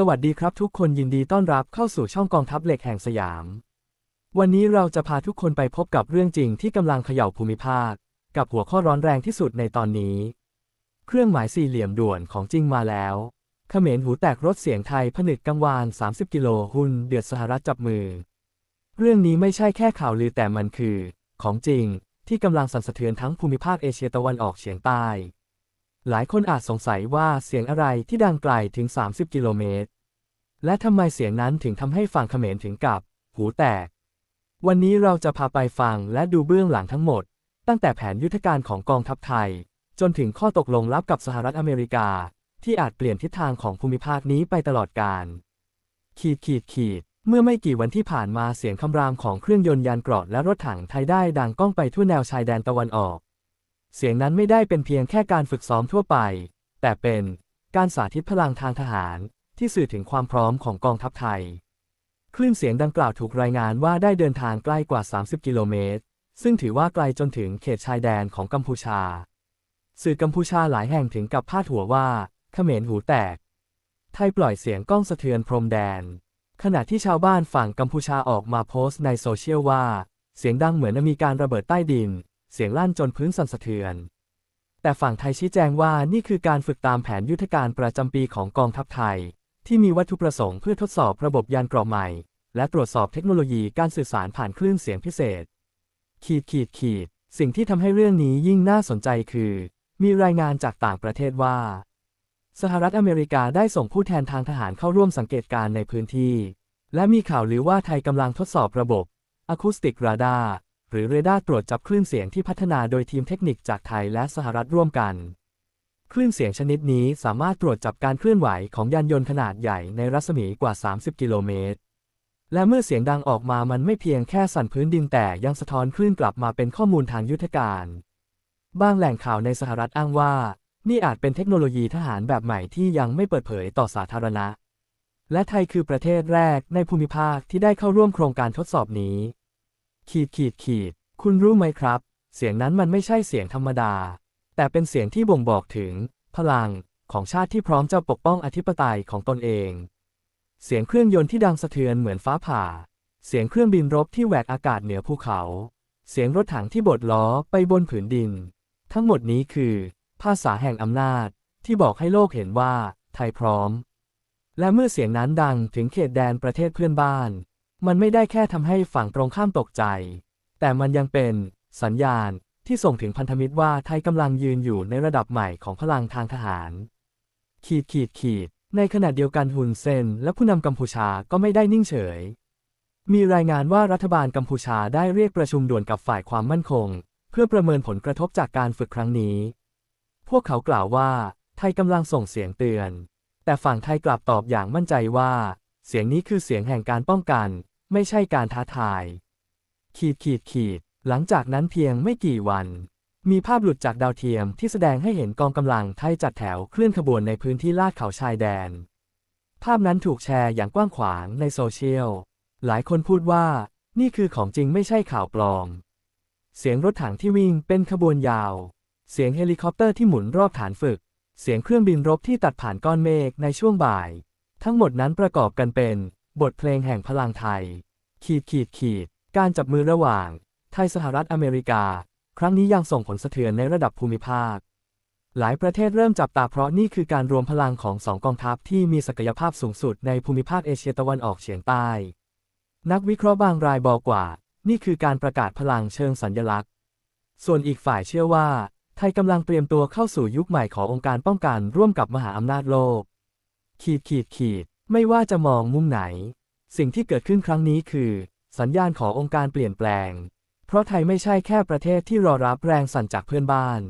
สวัสดีครับทุกคนยินดีต้อนรับเข้าสู่ช่องกองทัพเหล็กแห่งสยาม วันนี้เราจะพาทุกคนไปพบกับเรื่องจริงที่กำลังเขย่าภูมิภาค กับหัวข้อร้อนแรงที่สุดในตอนนี้ เครื่องหมายสี่เหลี่ยมด่วนของจริงมาแล้วเขมรหูแตกรถเสียงไทยผนึกกังวาน 30 กิโลหุ้นเดือดสหรัฐจับมือ เรื่องนี้ไม่ใช่แค่ข่าวลือแต่มันคือ ของจริงที่กำลังสั่นสะเทือนทั้งภูมิภาคเอเชียตะวันออกเฉียงใต้ หลายคนอาจสงสัยว่าเสียงอะไรที่ดังไกลถึง 30 กิโลเมตร และทำไมเสียงนั้นถึงทำให้ฝั่งเขมรถึงกับ หูแตก วันนี้เราจะพาไปฟังและดูเบื้องหลังทั้งหมด ตั้งแต่แผนยุทธการของกองทัพไทย จนถึงข้อตกลงลับกับสหรัฐอเมริกา ที่อาจเปลี่ยนทิศทางของภูมิภาคนี้ไปตลอดกาลขีดขีดขีดเมื่อไม่กี่วันที่ผ่านมาเสียงคำรามของเครื่องยนต์ยานเกราะและรถถังไทยได้ดังก้องไปทั่วแนวชายแดนตะวันออก เสียงนั้นไม่ได้เป็นเพียงแค่การฝึกซ้อมทั่วไป แต่เป็นการสาธิตพลังทางทหารที่สื่อถึงความพร้อมของกองทัพไทย คลื่นเสียงดังกล่าวถูกรายงานว่าได้เดินทางใกล้กว่า 30 กิโลเมตร ซึ่งถือว่าไกลจนถึงเขตชายแดนของกัมพูชา สื่อกัมพูชาหลายแห่งถึงกับพาดหัวว่าเขมรหูแตก ไทยปล่อยเสียงก้องสะเทือนพรมแดน ขณะที่ชาวบ้านฝั่งกัมพูชาออกมาโพสต์ในโซเชียลว่า เสียงดังเหมือนมีการระเบิดใต้ดิน เสียงลั่นจนพื้นสั่นสะเทือน แต่ฝั่งไทยชี้แจงว่านี่คือการฝึกตามแผนยุทธการประจำปีของกองทัพไทย ที่มีวัตถุประสงค์เพื่อทดสอบระบบยานเกราะใหม่ และตรวจสอบเทคโนโลยีการสื่อสารผ่านคลื่นเสียงพิเศษ ขีดขีดขีด สิ่งที่ทำให้เรื่องนี้ยิ่งน่าสนใจคือ มีรายงานจากต่างประเทศว่า สหรัฐอเมริกาได้ส่งผู้แทนทางทหารเข้าร่วมสังเกตการณ์ในพื้นที่ และมีข่าวลือว่าไทยกำลังทดสอบระบบอะคูสติกราดา หรือเรดาร์ตรวจจับคลื่นเสียงที่พัฒนาโดยทีมเทคนิคจากไทยและสหรัฐร่วมกัน คลื่นเสียงชนิดนี้สามารถตรวจจับการเคลื่อนไหวของยานยนต์ขนาดใหญ่ในรัศมีกว่า 30 กิโลเมตร และเมื่อเสียงดังออกมามันไม่เพียงแค่สั่นพื้นดินแต่ยังสะท้อนคลื่นกลับมาเป็นข้อมูลทางยุทธการ บางแหล่งข่าวในสหรัฐอ้างว่า นี่อาจเป็นเทคโนโลยีทหารแบบใหม่ที่ยังไม่เปิดเผยต่อสาธารณะ และไทยคือประเทศแรกในภูมิภาคที่ได้เข้าร่วมโครงการทดสอบนี้ ขีดขีดขีด คุณรู้ไหมครับ เสียงนั้นมันไม่ใช่เสียงธรรมดา แต่เป็นเสียงที่บ่งบอกถึง พลังของชาติที่พร้อมจะปกป้องอธิปไตยของตนเอง เสียงเครื่องยนต์ที่ดังสะเทือนเหมือนฟ้าผ่า เสียงเครื่องบินรบที่แหวกอากาศเหนือภูเขา เสียงรถถังที่บดล้อไปบนผืนดิน ทั้งหมดนี้คือ ภาษาแห่งอำนาจที่บอกให้โลกเห็นว่าไทยพร้อม และเมื่อเสียงนั้นดังถึงเขตแดนประเทศเพื่อนบ้าน มันไม่ได้แค่ทำให้ฝั่งตรงข้ามตกใจ แต่มันยังเป็นสัญญาณที่ส่งถึงพันธมิตรว่าไทยกำลังยืนอยู่ในระดับใหม่ของพลังทางทหาร ขีดขีดขีด ในขณะเดียวกันฮุนเซนและผู้นำกัมพูชาก็ไม่ได้นิ่งเฉย มีรายงานว่ารัฐบาลกัมพูชาได้เรียกประชุมด่วนกับฝ่ายความมั่นคง เพื่อประเมินผลกระทบจากการฝึกครั้งนี้ พวกเขากล่าวว่า ไทยกำลังส่งเสียงเตือน แต่ฝั่งไทยกลับตอบอย่างมั่นใจว่า เสียงนี้คือเสียงแห่งการป้องกัน ไม่ใช่การท้าทาย ขีดขีดขีด หลังจากนั้นเพียงไม่กี่วัน มีภาพหลุดจากดาวเทียมที่แสดงให้เห็นกองกำลังไทยจัดแถวเคลื่อนขบวนในพื้นที่ลาดเขาชายแดน ภาพนั้นถูกแชร์อย่างกว้างขวางในโซเชียล หลายคนพูดว่า นี่คือของจริงไม่ใช่ข่าวปลอม เสียงรถถังที่วิ่งเป็นขบวนยาว เสียงเฮลิคอปเตอร์ที่หมุนรอบฐานฝึก เสียงเครื่องบินรบที่ตัดผ่านก้อนเมฆในช่วงบ่าย ทั้งหมดนั้นประกอบกันเป็น บทเพลงแห่งพลังไทย ขีดขีดขีด การจับมือระหว่าง ไทยสหรัฐอเมริกา ครั้งนี้ยังส่งผลสะเทือนในระดับภูมิภาค หลายประเทศเริ่มจับตาเพราะนี่คือการรวมพลังของสองกองทัพที่มีศักยภาพสูงสุดในภูมิภาคเอเชียตะวันออกเฉียงใต้ นักวิเคราะห์บางรายบอกว่า นี่คือการประกาศพลังเชิงสัญญลักษณ์ ส่วนอีกฝ่ายเชื่อว่า ไทยกำลังเตรียมตัวเข้าสู่ยุคใหม่ขององค์การป้องกันร่วมกับมหาอำนาจโลก ขีดขีดขีด ไม่ว่าจะมองมุมไหน สิ่งที่เกิดขึ้นครั้งนี้คือ สัญญาณขององค์การเปลี่ยนแปลง เพราะไทยไม่ใช่แค่ประเทศที่รอรับแรงสั่นจากเพื่อนบ้าน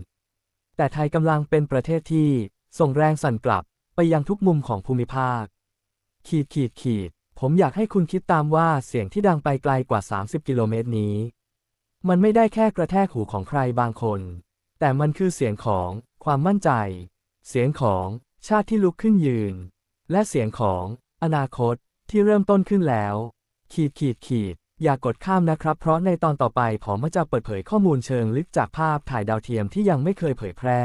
แต่ไทยกำลังเป็นประเทศที่ส่งแรงสั่นกลับไปยังทุกมุมของภูมิภาค ขีดขีดขีด ผมอยากให้คุณคิดตามว่าเสียงที่ดังไปไกลกว่า 30 กิโลเมตรนี้ มันไม่ได้แค่กระแทกหูของใครบางคน แต่มันคือเสียงของความมั่นใจ เสียงของชาติที่ลุกขึ้นยืน และเสียงของ อนาคตที่เริ่มต้นขึ้นแล้ว ขีดขีดขีด อย่ากดข้ามนะครับ เพราะในตอนต่อไปผมจะเปิดเผยข้อมูลเชิงลึกจากภาพถ่ายดาวเทียมที่ยังไม่เคยเผยแพร่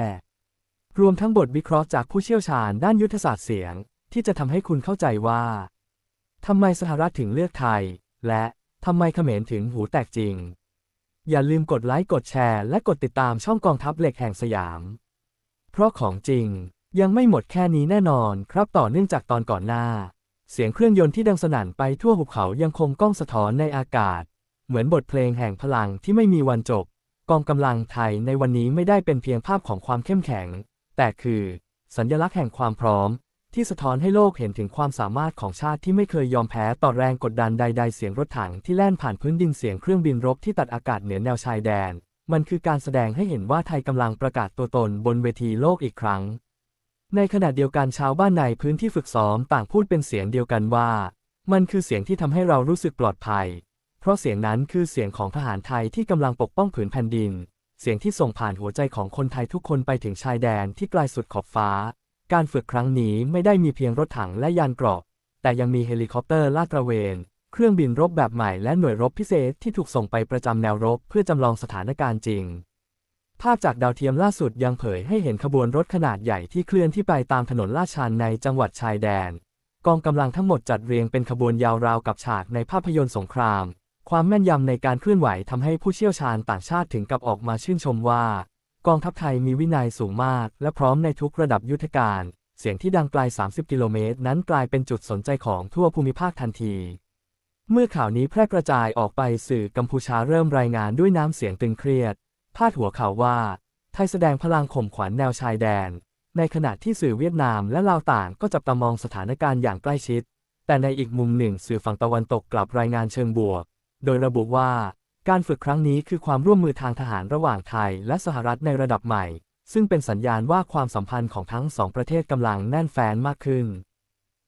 รวมทั้งบทวิเคราะห์จากผู้เชี่ยวชาญด้านยุทธศาสตร์เสียง ที่จะทำให้คุณเข้าใจว่าทำไมสหรัฐถึงเลือกไทย และทำไมเขมรถึงหูแตกจริง อย่าลืมกดไลค์กดแชร์ และกดติดตามช่องกองทัพเหล็กแห่งสยาม เพราะของจริง ยังไม่หมดแค่นี้แน่นอนครับต่อเนื่องจากตอนก่อนหน้า เสียงเครื่องยนต์ที่ดังสนั่นไปทั่วหุบเขายังคงก้องสะท้อนในอากาศ เหมือนบทเพลงแห่งพลังที่ไม่มีวันจบ กองกำลังไทยในวันนี้ไม่ได้เป็นเพียงภาพของความเข้มแข็ง แต่คือ สัญลักษณ์แห่งความพร้อม ที่สะท้อนให้โลกเห็นถึงความสามารถของชาติที่ไม่เคยยอมแพ้ต่อแรงกดดันใด ๆ เสียงรถถังที่แล่นผ่านพื้นดินเสียงเครื่องบินรบที่ตัดอากาศเหนือแนวชายแดน มันคือการแสดงให้เห็นว่าไทยกำลังประกาศตัวตนบนเวทีโลกอีกครั้ง ในขณะเดียวกันชาวบ้านในพื้นที่ฝึกซ้อมต่างพูดเป็นเสียงเดียวกันว่า มันคือเสียงที่ทำให้เรารู้สึกปลอดภัย เพราะเสียงนั้นคือเสียงของทหารไทยที่กำลังปกป้องผืนแผ่นดิน เสียงที่ส่งผ่านหัวใจของคนไทยทุกคนไปถึงชายแดนที่ไกลสุดขอบฟ้า การฝึกครั้งนี้ไม่ได้มีเพียงรถถังและยานเกราะ แต่ยังมีเฮลิคอปเตอร์ลาดตระเวน เครื่องบินรบแบบใหม่และหน่วยรบพิเศษที่ถูกส่งไปประจำแนวรบเพื่อจำลองสถานการณ์จริง ภาพจากดาวเทียมล่าสุดยังเผยให้เห็นขบวนรถขนาดใหญ่ที่เคลื่อนที่ไปตามถนนลาดชันในจังหวัดชายแดน กองกำลังทั้งหมดจัดเรียงเป็นขบวนยาวราวกับฉากในภาพยนตร์สงคราม ความแม่นยำในการเคลื่อนไหวทำให้ผู้เชี่ยวชาญต่างชาติถึงกับออกมาชื่นชมว่า กองทัพไทยมีวินัยสูงมาก และพร้อมในทุกระดับยุทธการ เสียงที่ดังไกล 30 กิโลเมตร นั้นกลายเป็นจุดสนใจของทั่วภูมิภาคทันทีเมื่อข่าวนี้แพร่กระจายออกไปสื่อกัมพูชาเริ่มรายงานด้วยน้ำเสียงตึงเครียด พาดหัวข่าวว่า ไทยแสดงพลังข่มขวัญแนวชายแดน ในขณะที่สื่อเวียดนามและลาวต่างก็จับตามองสถานการณ์อย่างใกล้ชิด แต่ในอีกมุมหนึ่งสื่อฝั่งตะวันตกกลับรายงานเชิงบวก โดยระบุว่า การฝึกครั้งนี้คือความร่วมมือทางทหารระหว่างไทยและสหรัฐในระดับใหม่ ซึ่งเป็นสัญญาณว่าความสัมพันธ์ของทั้งสองประเทศกำลังแน่นแฟ้นมากขึ้น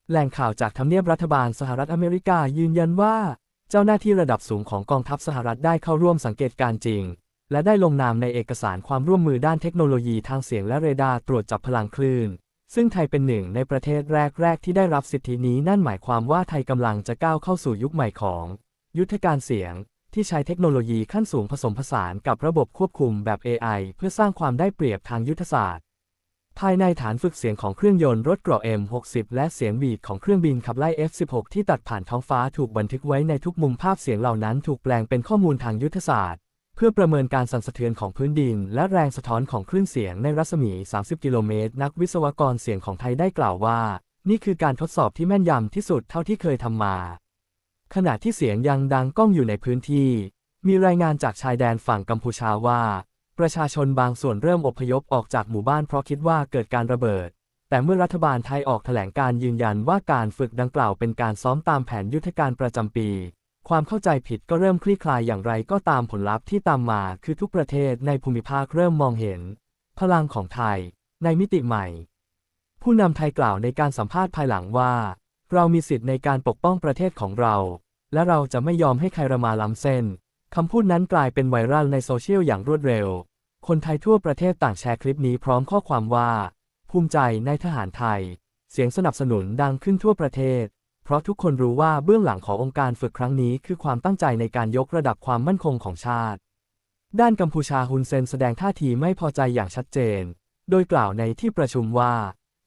แหล่งข่าวจากทำเนียบรัฐบาลสหรัฐอเมริกายืนยันว่า เจ้าหน้าที่ระดับสูงของกองทัพสหรัฐได้เข้าร่วมสังเกตการณ์จริง และได้ลงนามในเอกสารความร่วมมือด้านเทคโนโลยีทางเสียงและเรดาร์ตรวจจับพลังคลื่น ซึ่งไทยเป็นหนึ่งในประเทศแรก ๆ ที่ได้รับสิทธินี้นั่นหมายความว่าไทยกำลังจะก้าวเข้าสู่ยุคใหม่ของ ยุทธการเสียง ที่ใช้เทคโนโลยีขั้นสูงผสมผสานกับระบบควบคุมแบบ AI เพื่อสร้างความได้เปรียบทางยุทธศาสตร์ภายในฐานฝึกเสียงของเครื่องยนต์รถเกราะ M60 และเสียงบีดของเครื่องบินขับไล่ F16 ที่ตัดผ่านท้องฟ้าถูกบันทึกไว้ในทุกมุมภาพเสียงเหล่านั้นถูกแปลงเป็นข้อมูลทางยุทธศาสตร์ เพื่อประเมินการสั่นสะเทือนของพื้นดิน และแรงสะท้อนของคลื่นเสียงในรัศมี 30 กิโลเมตร นักวิศวกรเสียงของไทยได้กล่าวว่า นี่คือการทดสอบที่แม่นยำที่สุดเท่าที่เคยทำมา ขณะที่เสียงยังดังก้องอยู่ในพื้นที่ มีรายงานจากชายแดนฝั่งกัมพูชาว่า ประชาชนบางส่วนเริ่มอพยพออกจากหมู่บ้านเพราะคิดว่าเกิดการระเบิด แต่เมื่อรัฐบาลไทยออกแถลงการยืนยันว่าการฝึกดังกล่าวเป็นการซ้อมตามแผนยุทธการประจำปี ความเข้าใจผิดก็เริ่มคลี่คลายอย่างไรก็ตามผลลัพธ์ที่ตามมาคือทุกประเทศในภูมิภาคเริ่มมองเห็น พลังของไทย ในมิติใหม่ ผู้นำไทยกล่าวในการสัมภาษณ์ภายหลังว่า เรามีสิทธิ์ในการปกป้องประเทศของเรา และเราจะไม่ยอมให้ใครระมาล้ำเส้นคำพูดนั้นกลายเป็นไวรัลในโซเชียลอย่างรวดเร็ว คนไทยทั่วประเทศต่างแชร์คลิปนี้พร้อมข้อความว่า ภูมิใจในทหารไทย เสียงสนับสนุนดังขึ้นทั่วประเทศ เพราะทุกคนรู้ว่าเบื้องหลังขององค์การฝึกครั้งนี้คือความตั้งใจในการยกระดับความมั่นคงของชาติ ด้านกัมพูชาฮุนเซนแสดงท่าทีไม่พอใจอย่างชัดเจน โดยกล่าวในที่ประชุมว่า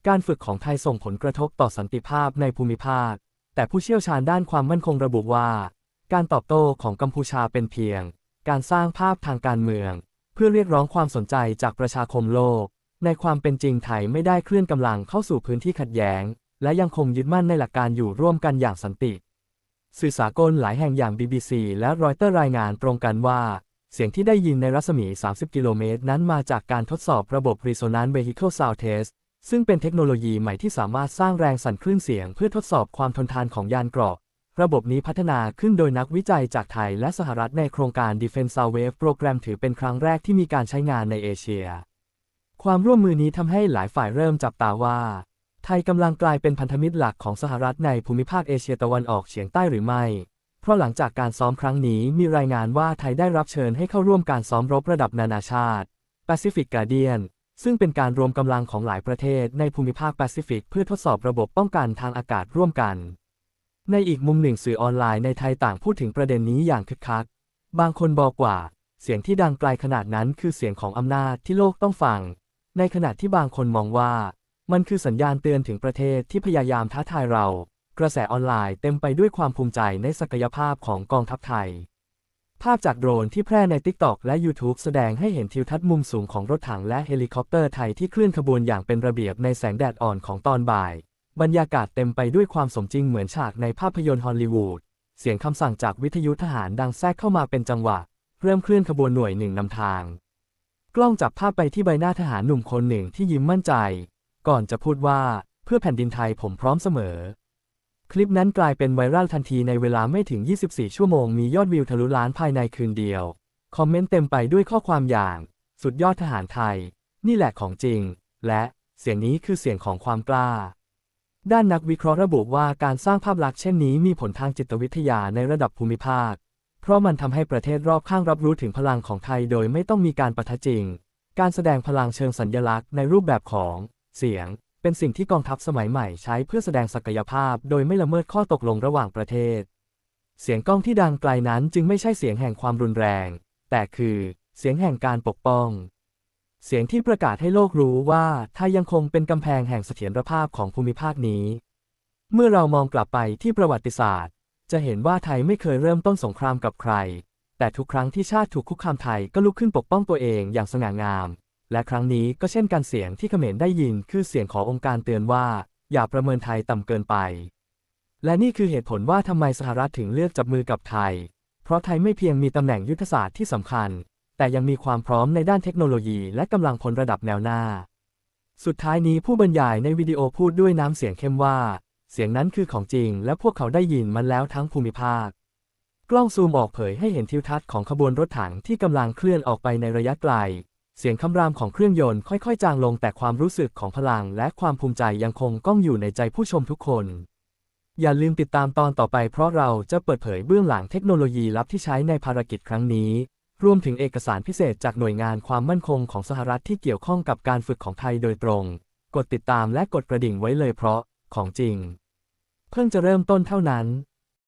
การฝึกของไทยส่งผลกระทบต่อสันติภาพในภูมิภาค แต่ผู้เชี่ยวชาญด้านความมั่นคงระบุว่า การตอบโต้ของกัมพูชาเป็นเพียง การสร้างภาพทางการเมือง เพื่อเรียกร้องความสนใจจากประชาคมโลก ในความเป็นจริงไทยไม่ได้เคลื่อนกำลังเข้าสู่พื้นที่ขัดแย้ง และยังคงยึดมั่นในหลักการอยู่ร่วมกันอย่างสันติ สื่อสากลหลายแห่งอย่าง BBC และรอยเตอร์รายงานตรงกันว่า เสียงที่ได้ยินในรัศมี 30 กิโลเมตร นั้นมาจากการทดสอบระบบ Resonance Vehicle Sound Test ซึ่งเป็นเทคโนโลยีใหม่ที่สามารถสร้างแรงสั่นคลื่นเสียงเพื่อทดสอบความทนทานของยานเกราะ ระบบนี้พัฒนาขึ้นโดยนักวิจัยจากไทยและสหรัฐในโครงการ Defense Sound Wave โปรแกรมถือเป็นครั้งแรกที่มีการใช้งานในเอเชีย ความร่วมมือนี้ทำให้หลายฝ่ายเริ่มจับตาว่า ไทยกำลังกลายเป็นพันธมิตรหลักของสหรัฐในภูมิภาคเอเชียตะวันออกเฉียงใต้หรือไม่ เพราะหลังจากการซ้อมครั้งนี้มีรายงานว่าไทยได้รับเชิญให้เข้าร่วมการซ้อมรบระดับนานาชาติ Pacific Guardian ซึ่งเป็นการรวมกำลังของหลายประเทศในภูมิภาคแปซิฟิกเพื่อทดสอบระบบป้องกันทางอากาศร่วมกัน ในอีกมุมหนึ่งสื่อออนไลน์ในไทยต่างพูดถึงประเด็นนี้อย่างคึกคัก บางคนบอกว่า เสียงที่ดังไกลขนาดนั้นคือเสียงของอำนาจที่โลกต้องฟัง ในขณะที่บางคนมองว่า มันคือสัญญาณเตือนถึงประเทศที่พยายามท้าทายเรา กระแสออนไลน์เต็มไปด้วยความภูมิใจในศักยภาพของกองทัพไทย ภาพจากโดรนที่แพร่ใน TikTok และ YouTube แสดงให้เห็นทิวทัศน์มุมสูงของรถถังและเฮลิคอปเตอร์ไทยที่เคลื่อนขบวนอย่างเป็นระเบียบในแสงแดดอ่อนของตอนบ่าย บรรยากาศเต็มไปด้วยความสมจริงเหมือนฉากในภาพยนตร์ฮอลลีวูด เสียงคำสั่งจากวิทยุทหารดังแทรกเข้ามาเป็นจังหวะ เริ่มเคลื่อนขบวนหน่วยหนึ่งนำทาง กล้องจับภาพไปที่ใบหน้าทหารหนุ่มคนหนึ่งที่ยิ้มมั่นใจ ก่อนจะพูดว่า เพื่อแผ่นดินไทยผมพร้อมเสมอ คลิปนั้นกลายเป็นไวรัลทันทีในเวลาไม่ถึง 24 ชั่วโมง มียอดวิวทะลุล้านภายในคืนเดียว คอมเมนต์เต็มไปด้วยข้อความอย่าง สุดยอดทหารไทย นี่แหละของจริง และเสียงนี้คือเสียงของความกล้า ด้านนักวิเคราะห์ระบุว่าการสร้างภาพลักษณ์เช่นนี้มีผลทางจิตวิทยาในระดับภูมิภาค เพราะมันทำให้ประเทศรอบข้างรับรู้ถึงพลังของไทยโดยไม่ต้องมีการปะทะจริง การแสดงพลังเชิงสัญญลักษณ์ในรูปแบบของ เสียง เป็นสิ่งที่กองทัพสมัยใหม่ใช้เพื่อแสดงศักยภาพ โดยไม่ละเมิดข้อตกลงระหว่างประเทศ เสียงก้องที่ดังไกลนั้นจึงไม่ใช่เสียงแห่งความรุนแรง แต่คือเสียงแห่งการปกป้อง เสียงที่ประกาศให้โลกรู้ว่าไทยยังคงเป็นกำแพงแห่งเสถียรภาพของภูมิภาคนี้ เมื่อเรามองกลับไปที่ประวัติศาสตร์ จะเห็นว่าไทยไม่เคยเริ่มต้นสงครามกับใคร แต่ทุกครั้งที่ชาติถูกคุกคามไทยก็ลุกขึ้นปกป้องตัวเองอย่างสง่างาม และครั้งนี้ก็เช่นกันเสียงที่เขมรได้ยินคือเสียงขององค์การเตือนว่า อย่าประเมินไทยต่ำเกินไป และนี่คือเหตุผลว่าทำไมสหรัฐถึงเลือกจับมือกับไทย เพราะไทยไม่เพียงมีตำแหน่งยุทธศาสตร์ที่สำคัญ แต่ยังมีความพร้อมในด้านเทคโนโลยีและกำลังพลระดับแนวหน้า สุดท้ายนี้ผู้บรรยายในวิดีโอพูดด้วยน้ำเสียงเข้มว่า เสียงนั้นคือของจริง และพวกเขาได้ยินมันแล้วทั้งภูมิภาคกล้องซูมออกเผยให้เห็นทิวทัศน์ของขบวนรถถังที่กำลังเคลื่อนออกไปในระยะไกล เสียงคำรามของเครื่องยนต์ค่อยๆ จางลงแต่ความรู้สึกของพลังและความภูมิใจยังคงก้องอยู่ในใจผู้ชมทุกคน อย่าลืมติดตามตอนต่อไปเพราะเราจะเปิดเผยเบื้องหลังเทคโนโลยีลับที่ใช้ในภารกิจครั้งนี้ รวมถึงเอกสารพิเศษจากหน่วยงานความมั่นคงของสหรัฐที่เกี่ยวข้องกับการฝึกของไทยโดยตรง กดติดตามและกดกระดิ่งไว้เลยเพราะของจริง เพิ่งจะเริ่มต้นเท่านั้น